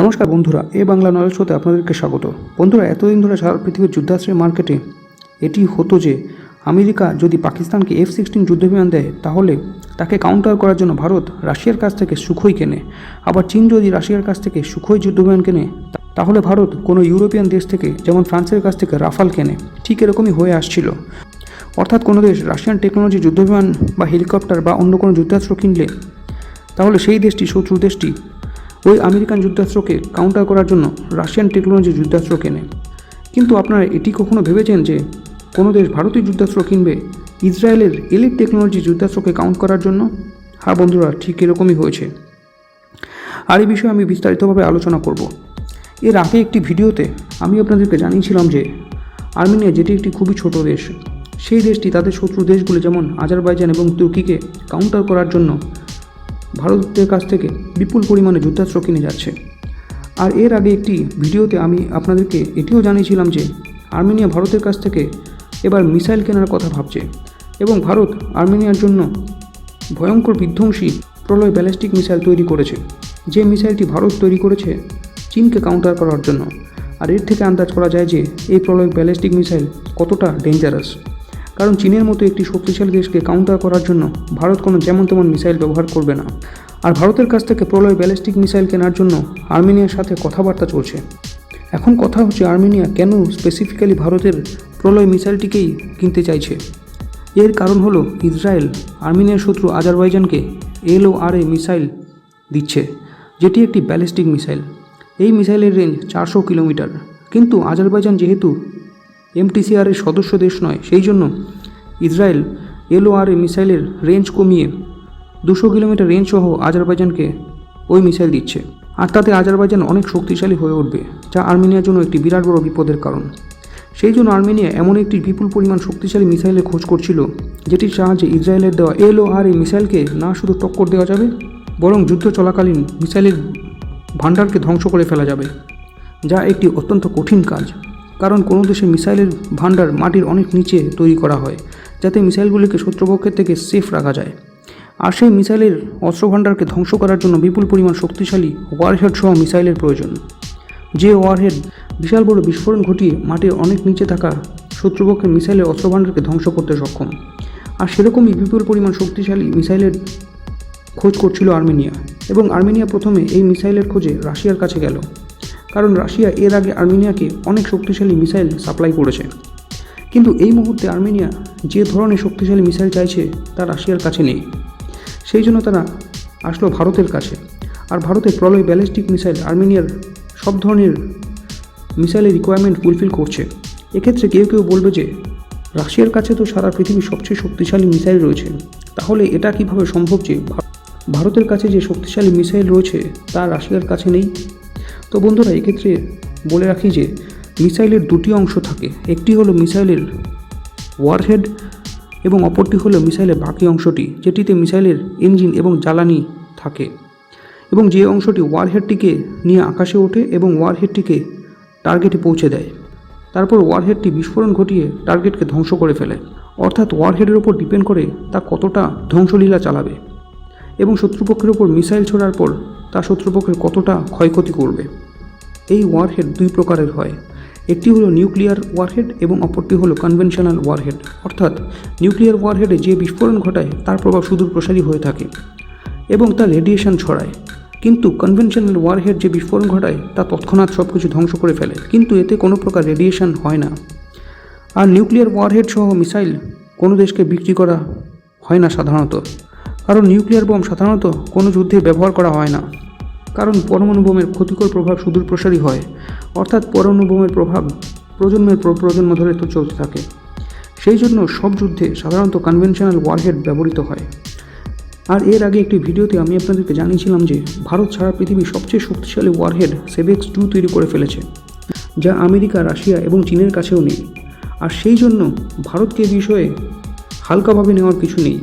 নমস্কার বন্ধুরা, এ বাংলা নলেজ শোতে আপনাদেরকে স্বাগত। বন্ধুরা, এতদিন ধরে সারা পৃথিবীর যুদ্ধাশ্রয় মার্কেটে এটি হতো যে, আমেরিকা যদি পাকিস্তানকে এফ সিক্সটিন যুদ্ধবিমান দেয়, তাহলে তাকে কাউন্টার করার জন্য ভারত রাশিয়ার কাছ থেকে সুখই কেনে। আবার চীন যদি রাশিয়ার কাছ থেকে সুখই যুদ্ধবিমান কেনে তাহলে ভারত কোনো ইউরোপিয়ান দেশ থেকে, যেমন ফ্রান্সের কাছ থেকে রাফাল কেনে। ঠিক এরকমই হয়ে আসছিল। অর্থাৎ কোনো দেশ রাশিয়ান টেকনোলজি যুদ্ধবিমান বা হেলিকপ্টার বা অন্য কোনো যুদ্ধাস্ত্র কিনলে, তাহলে সেই দেশটি, শত্রু দেশটি ওই আমেরিকান যুদ্ধাস্ত্রকে কাউন্টার করার জন্য রাশিয়ান টেকনোলজি যুদ্ধাস্ত্র কেনে। কিন্তু আপনারা এটি কখনো ভেবেছেন যে কোনো দেশ ভারতীয় যুদ্ধাস্ত্র কিনবে ইসরায়েলের এলিট টেকনোলজি যুদ্ধাস্ত্রকে কাউন্ট করার জন্য? হ্যাঁ বন্ধুরা, ঠিক এরকমই হয়েছে। আর এই বিষয়ে আমি বিস্তারিতভাবে আলোচনা করব। এর আগে একটি ভিডিওতে আমি আপনাদেরকে জানিয়েছিলাম যে আর্মেনিয়া যেটি একটি খুবই ছোট দেশ, সেই দেশটি তাদের শত্রু দেশগুলি যেমন আজারবাইজান এবং তুর্কিকে কাউন্টার করার জন্য ভারতের কাছ থেকে বিপুল পরিমাণে যুদ্ধাস্ত্র কিনে যাচ্ছে। আর এর আগে একটি ভিডিওতে আমি আপনাদেরকে এটিও জানিয়েছিলাম যে, আর্মেনিয়া ভারতের কাছ থেকে এবার মিসাইল কেনার কথা ভাবছে এবং ভারত আর্মেনিয়ার জন্য ভয়ঙ্কর বিধ্বংসী প্রলয় ব্যালিস্টিক মিসাইল তৈরি করেছে। যে মিসাইলটি ভারত তৈরি করেছে, চীনকে কাউন্টার করার জন্য। আর এর থেকে আন্দাজ করা যায় যে, এই প্রলয় ব্যালিস্টিক মিসাইল কতটা ডেঞ্জারাস কারণ চীনের মতো একটি শক্তিশালী দেশকে কাউন্টার করার জন্য ভারত কোনো যেমন তেমন মিসাইল ব্যবহার করবে না। আর ভারতের কাছ থেকে প্রলয় ব্যালিস্টিক মিসাইল কেনার জন্য আর্মেনিয়ার সাথে কথাবার্তা চলছে। এখন কথা হচ্ছে আর্মেনিয়া কেন স্পেসিফিক্যালি ভারতের প্রলয় মিসাইলটিকেই কিনতে চাইছে? এর কারণ হলো ইসরায়েল আর্মেনিয়ার শত্রু আজারবাইজানকে এল আর এ মিসাইল দিচ্ছে, যেটি একটি ব্যালিস্টিক মিসাইল এই মিসাইলের রেঞ্জ চারশো কিলোমিটার। কিন্তু আজারবাইজান যেহেতু এমটিসিআরের সদস্য দেশ নয়, সেই জন্য ইসরায়েল এলওআরএ মিসাইলের রেঞ্জ কমিয়ে দুশো কিলোমিটার রেঞ্জ সহ আজারবাইজানকে ওই মিসাইল দিচ্ছে। আর তাতে আজারবাইজান অনেক শক্তিশালী হয়ে উঠবে, যা আর্মেনিয়ার জন্য একটি বিরাট বড় বিপদের কারণ। সেই জন্য আর্মেনিয়া এমন একটি বিপুল পরিমাণ শক্তিশালী মিসাইলের খোঁজ করছিল, যেটির সাহায্যে ইসরায়েলের দেওয়া এল ও আর এই মিসাইলকে না শুধু টক্কর দেওয়া যাবে, বরং যুদ্ধ চলাকালীন মিসাইলের ভাণ্ডারকে ধ্বংস করে ফেলা যাবে, যা একটি অত্যন্ত কঠিন কাজ। কারণ কোনো দেশে মিসাইলের ভাণ্ডার মাটির অনেক নিচে তৈরি করা হয়, যাতে মিসাইলগুলিকে শত্রুপক্ষের থেকে সেফ রাখা যায়। আর সেই মিসাইলের অস্ত্র ভাণ্ডারকে ধ্বংস করার জন্য বিপুল পরিমাণ শক্তিশালী ওয়ারহেড সহ মিসাইলের প্রয়োজন। যে ওয়ারহেড বিশাল বড় বিস্ফোরণ ঘটিয়ে মাটির অনেক নিচে থাকা শত্রুপক্ষের মিসাইলের অস্ত্র ভাণ্ডারকে ধ্বংস করতে সক্ষম। আর সেরকমই বিপুল পরিমাণ শক্তিশালী মিসাইলের খোঁজ করছিল আর্মেনিয়া এবং আর্মেনিয়া প্রথমে এই মিসাইলের খোঁজে রাশিয়ার কাছে গেল। কারণ রাশিয়া এর আগে আর্মেনিয়াকে অনেক শক্তিশালী মিসাইল সাপ্লাই করেছে। কিন্তু এই মুহূর্তে আর্মেনিয়া যে ধরনের শক্তিশালী মিসাইল চাইছে তা রাশিয়ার কাছে নেই। সেই জন্য তারা আসলো ভারতের কাছে। আর ভারতের প্রলয় ব্যালিস্টিক মিসাইল আর্মেনিয়ার সব ধরনের মিসাইলের রিকোয়ারমেন্ট ফুলফিল করছে। এক্ষেত্রে কেউ কেউ বলবে যে, রাশিয়ার কাছে তো সারা পৃথিবীর সবচেয়ে শক্তিশালী মিসাইল রয়েছে। তাহলে এটা কীভাবে সম্ভব যে ভারতের কাছে যে শক্তিশালী মিসাইল রয়েছে তা রাশিয়ার কাছে নেই? তো বন্ধুরা, এক্ষেত্রে বলে রাখি যে মিসাইলের দুটি অংশ থাকে। একটি হলো মিসাইলের ওয়ারহেড এবং অপরটি হলো মিসাইলের বাকি অংশটি, যেটিতে মিসাইলের ইঞ্জিন এবং জ্বালানি থাকে। এবং যে অংশটি ওয়ারহেডটিকে নিয়ে আকাশে ওঠে এবং ওয়ারহেডটিকে টার্গেটে পৌঁছে দেয়। তারপর ওয়ারহেডটি বিস্ফোরণ ঘটিয়ে টার্গেটকে ধ্বংস করে ফেলে। অর্থাৎ ওয়ারহেডের ওপর ডিপেন্ড করে তা কতটা ধ্বংসলীলা চালাবে। এবং শত্রুপক্ষের ওপর মিসাইল ছোড়ার পর তা শত্রুপক্ষের কতটা ক্ষয়ক্ষতি করবে। এই ওয়ারহেড দুই প্রকারের হয়। একটি হলো নিউক্লিয়ার ওয়ারহেড এবং অপরটি হলো কনভেনশনাল ওয়ারহেড অর্থাৎ নিউক্লিয়ার ওয়ারহেডে যে বিস্ফোরণ ঘটায়, তার প্রভাব সুদূর প্রসারী হয়ে থাকে এবং তা রেডিয়েশন ছড়ায়। কিন্তু কনভেনশনাল ওয়ারহেড যে বিস্ফোরণ ঘটায়, তা তৎক্ষণাৎ সব কিছু ধ্বংস করে ফেলে। কিন্তু এতে কোনো প্রকার রেডিয়েশন হয় না। আর নিউক্লিয়ার ওয়ারহেড সহ মিসাইল কোনো দেশকে বিক্রি করা হয় না সাধারণত। কারণ নিউক্লিয়ার বোম সাধারণত কোনো যুদ্ধে ব্যবহার করা হয় না। কারণ পরমাণু বোমের ক্ষতিকর প্রভাব সুদূর প্রসারী হয়। অর্থাৎ পরমাণু বোমের প্রভাব প্রজন্মের পর প্রজন্ম ধরে তো চলতে থাকে। সেই জন্য সব যুদ্ধে সাধারণত কনভেনশনাল ওয়ারহেড ব্যবহৃত হয়। আর এর আগে একটি ভিডিওতে আমি আপনাদেরকে জানিয়েছিলাম যে, ভারত ছাড়া পৃথিবীর সবচেয়ে শক্তিশালী ওয়ারহেড সেভেক্স টু তৈরি করে ফেলেছে, যা আমেরিকা, রাশিয়া এবং চীনের কাছেও নেই। আর সেই জন্য ভারতকে বিষয়ে হালকাভাবে নেওয়ার কিছু নেই।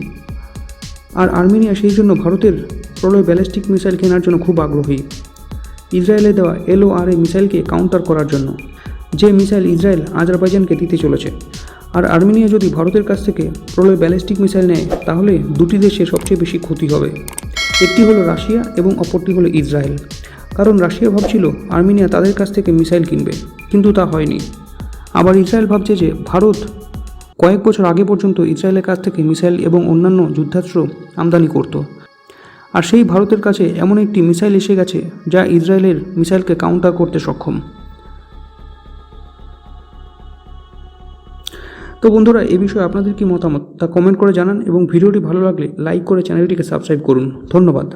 আর আর্মেনিয়া সেই জন্য ভারতের প্রলয় ব্যালিস্টিক মিসাইল কেনার জন্য খুব আগ্রহী। ইসরায়েলে দেওয়া এলও আর এই মিসাইলকে কাউন্টার করার জন্য, যে মিসাইল ইসরায়েল আজারবাইজানকে দিতে চলেছে। আর আর্মেনিয়া যদি ভারতের কাছ থেকে প্রলয় ব্যালিস্টিক মিসাইল নেয়, তাহলে দুটি দেশে সবচেয়ে বেশি ক্ষতি হবে। একটি হলো রাশিয়া এবং অপরটি হলো ইসরায়েল। কারণ রাশিয়া ভাবছিল আর্মেনিয়া তাদের কাছ থেকে মিসাইল কিনবে, কিন্তু তা হয়নি। আবার ইসরায়েল ভাবছে যে ভারত কয়েক বছর আগে পর্যন্ত ইসরায়েলের কাছ থেকে মিসাইল এবং অন্যান্য যুদ্ধাস্ত্র আমদানি করত। আর সেই ভারতের কাছে এমন একটি মিসাইল এসে গেছে যা ইসরায়েলের মিসাইলকে কাউন্টার করতে সক্ষম। তো বন্ধুরা, এ বিষয়ে আপনাদের কি মতামত তা কমেন্ট করে জানান এবং ভিডিওটি ভালো লাগলে লাইক করে চ্যানেলটিকে সাবস্ক্রাইব করুন। ধন্যবাদ।